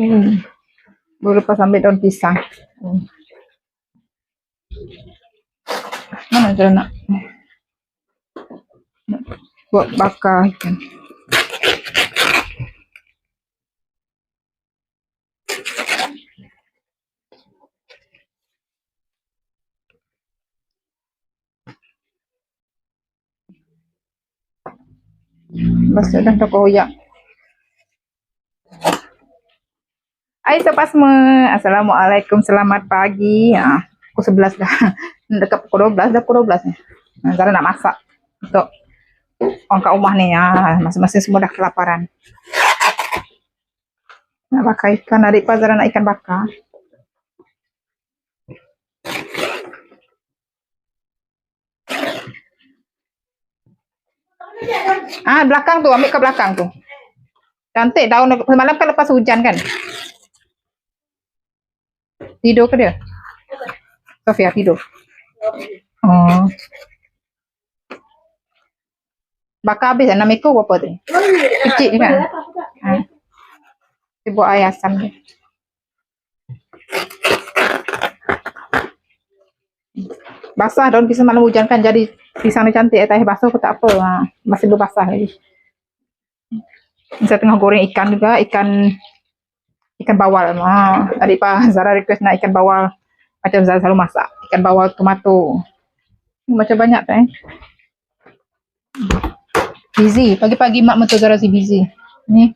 Hmm. Baru lepas ambil daun pisang. Hmm. Mana cara nak nak buat bakar ikan. Basuh dah tak koyak. Hai sobat semua. Assalamualaikum. Selamat pagi. Ha, pukul 11 dah. Dekat pukul 12 dah pukul 12 ni. Ha, Zara nak masak untuk orang kat rumah ni. Ha, masing-masing semua dah kelaparan. Nak bakar ikan. Adik Pak Zara nak ikan bakar. Ah, belakang tu. Ambil ke belakang tu. Cantik daun. Semalam kan lepas hujan kan? Tidur ke dia? Sofia tidur. Oh. Bakar habis 6 ekor berapa tu? Kecil kan? Ha. Dia buat air asam dia. Basah daun pisang malam hujan kan jadi pisang ni cantik atas basah pun tak apa. Ha. Masih berbasah lagi. Saya tengah goreng ikan juga, ikan ikan bawal. Ha. Tadi Pak Zara request nak ikan bawal macam Zara selalu masak. Ikan bawal tomato. Macam banyak tak eh? Busy. Pagi-pagi mak mentua Zara si busy. Ni.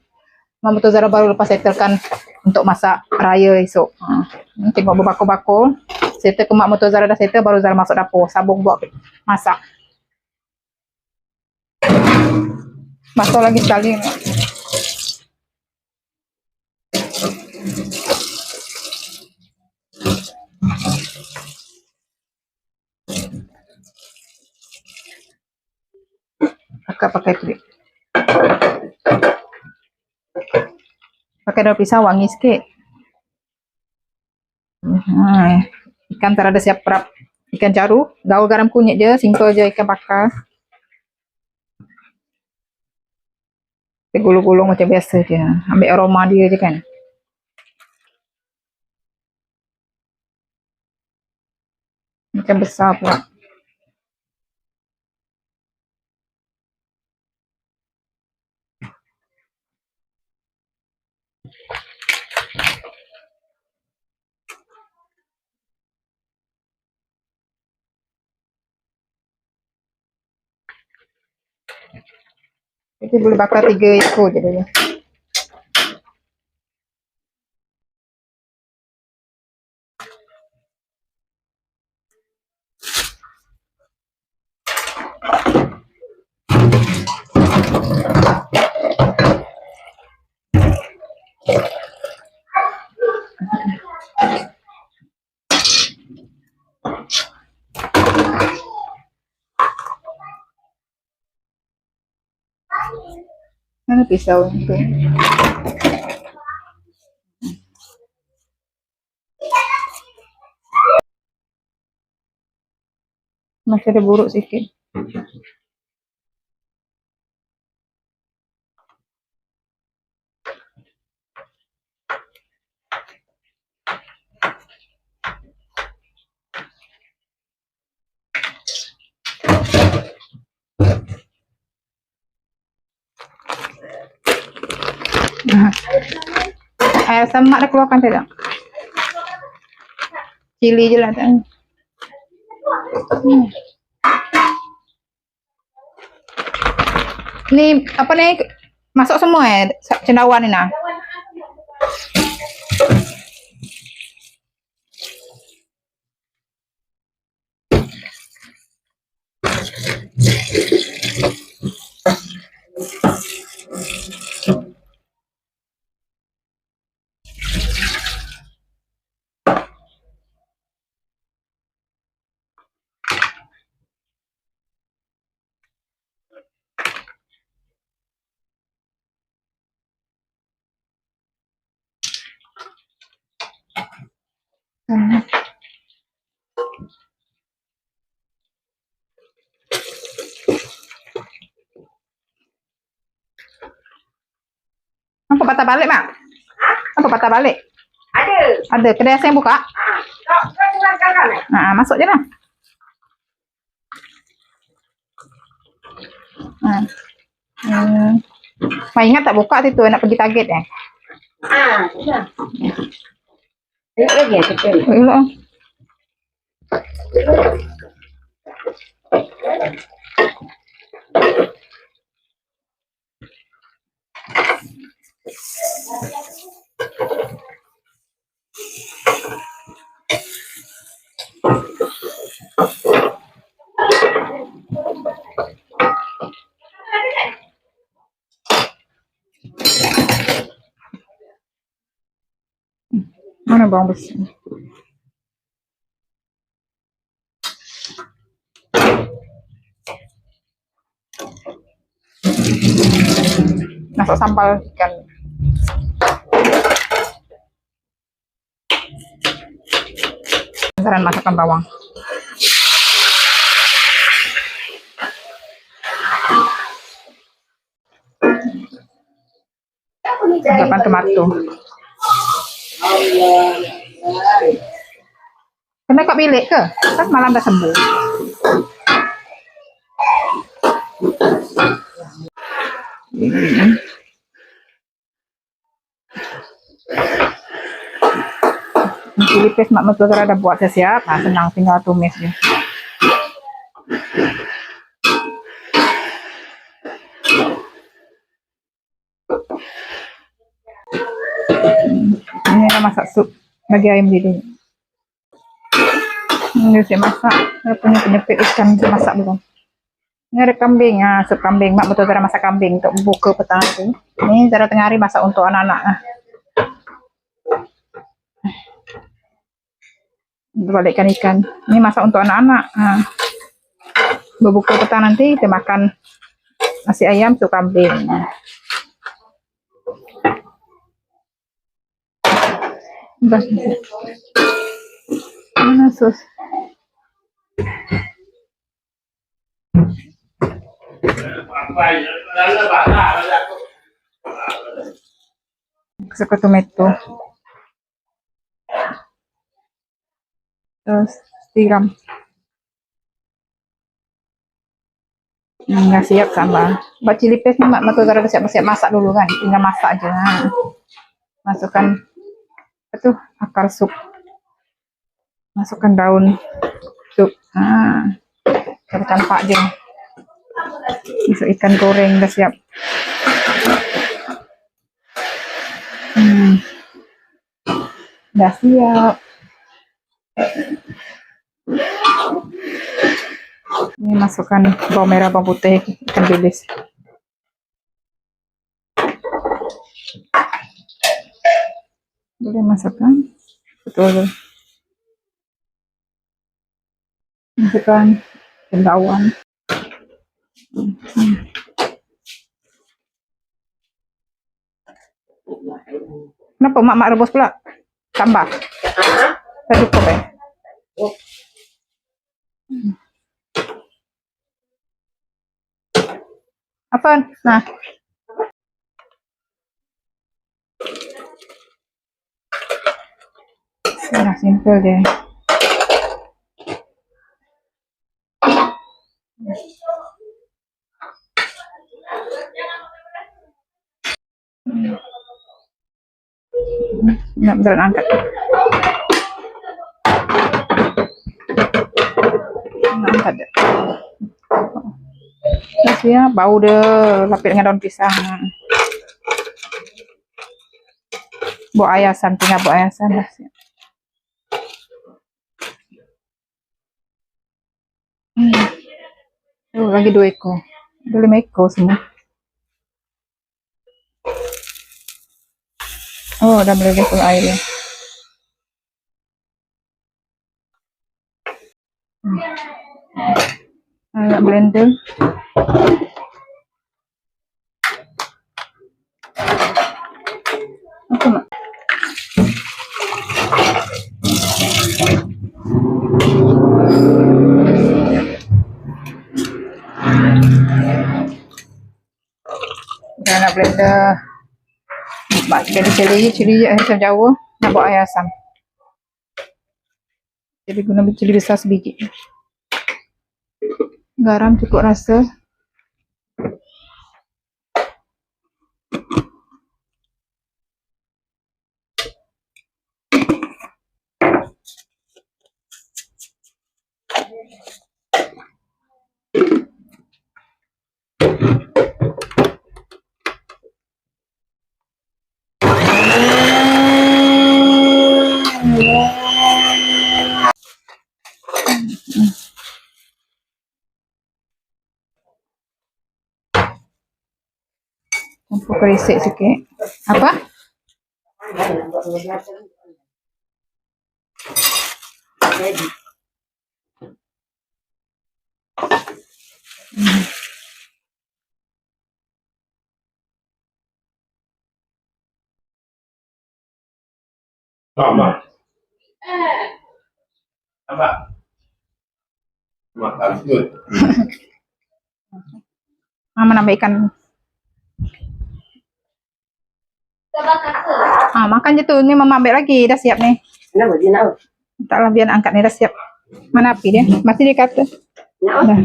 Mak mentua Zara baru lepas settlekan untuk masak raya esok. Ha. Hmm, Tengok berbakul-bakul. Settle ke mak mentua Zara dah settle baru Zara masuk dapur. Sabung buat masak. Masuk lagi sekali. Kakak pakai tu. Pakai daun pisang wangi sikit. Hmm. Ikan tak ada siap perap. Ikan jaru, gaul garam kunyit je, simple je ikan bakar. Dia gulung-gulung macam biasa je. Ambil aroma dia je kan. Macam besar pula. Jadi boleh bakar tiga ekor je dulu. Mana pisau tu? Masih ada buruk sikit. Air semak dah keluarkan tak? Cili je lah tak? Hmm. Ni apa ni? Masuk semua eh cendawan ni nah. Hmm. Apa patah balik mak? Apa Kenapa patah balik? Ada. Ada kedai saya buka. Ah, kau kau tengah kanan eh? Ha, masuk je lah. Ha. Hmm. Mak ingat tak buka situ nak pergi target eh? Ah, sudah. Ya, betul. Oh, elok. Mana bawang besar? Masuk sambal ikan. Saran masukkan bawang. Masukkan tomato. Kena kat bilik ke? Kan malam dah sembuh. Hmm. Paste mak mertua Zara dah buat siap. Ha, senang tinggal tumis je. Hmm. Ini dah masak sup bagi ayam jadi. Ini saya masak. Saya punya penyepit ikan saya masak belum. Ini ada kambing. Ha, sup kambing. Mak betul Zara masak kambing untuk buka petang nanti. Ini Zara tengah hari masak untuk anak-anak. Untuk balikkan ikan. Ini masak untuk anak-anak. Ha. Berbuka petang nanti kita makan nasi ayam sup kambing. Ha. Bas. Mana sus? Suka tomato. Terus siram. Hmm, nggak siap chili paste ni mak mak tu gara siap-siap masak dulu kan. Tinggal masak aja. Ha. Masukkan apa tu akar sup. Masukkan daun sup. Ha. Cara campak je. Masuk ikan goreng dah siap. Hmm. Dah siap. Ini masukkan bawang merah, bawang putih, ikan bilis. Boleh masukkan. Betul. Masukkan bawang. Hmm. Kenapa mak mak rebus pula? Tambah. Ah, Tak cukup eh? Apa? Nah. Nah, simple deh. Nak beneran angkat. Nak angkat dia. Siap, bau dia lapis dengan daun pisang. Buat ayasan, tinggal buat ayasan dah siap. Hmm. Oh, lagi dua ekor. Ada lima ekor semua. Oh, dah meleleh pula airnya. Hmm. Agak blender. Apa nak? Blender. Jadi cili, cili asam Jawa. Nak buat air asam. Jadi guna cili besar sebiji. Garam cukup rasa. Campur kerisik sikit. Apa? Mama. Apa? Makan good. Mama nambah ikan. Ah, makan je tu. Ni mama ambil lagi. Dah siap ni. Kenapa dia nak? Taklah biar nak angkat ni dah siap. Mana api dia? Masih dia kata. Nak? Dah.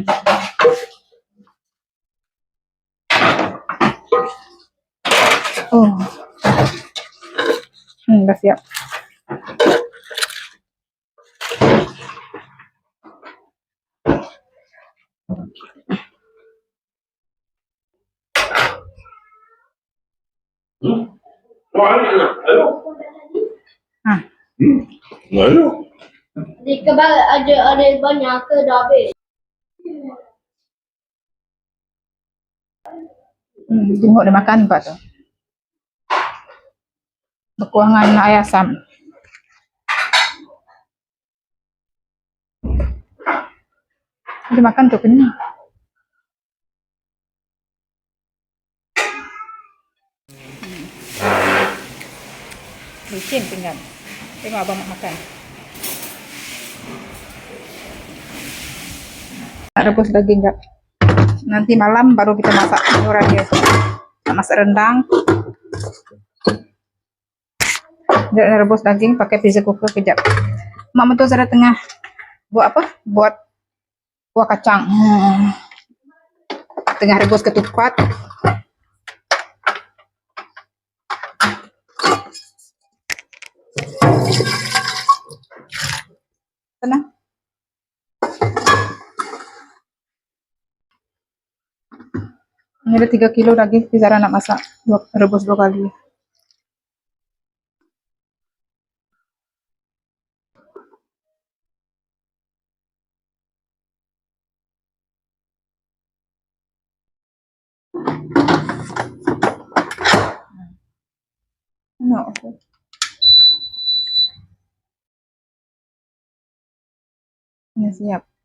Oh. Hmm, dah siap. Mana Ayo. Ah, Hmm. Di kebal ada ada banyak ke dah habis? hmm, tengok dia makan pak tu. Berkurangan air asam. Dia makan tu kenyang. Licin pinggan. Tengok abang mak makan. Nak rebus daging jap. Nanti malam baru kita masak sayuran dia. Nak masak rendang. Nak rebus daging pakai pressure cooker kejap. Mak mentua saya tengah buat apa? Buat kuah kacang. Hmm. Tengah rebus ketupat. Ini ada 3 kilo daging Zara nak masak dua, rebus dua kali. No, okay. Ya, siap.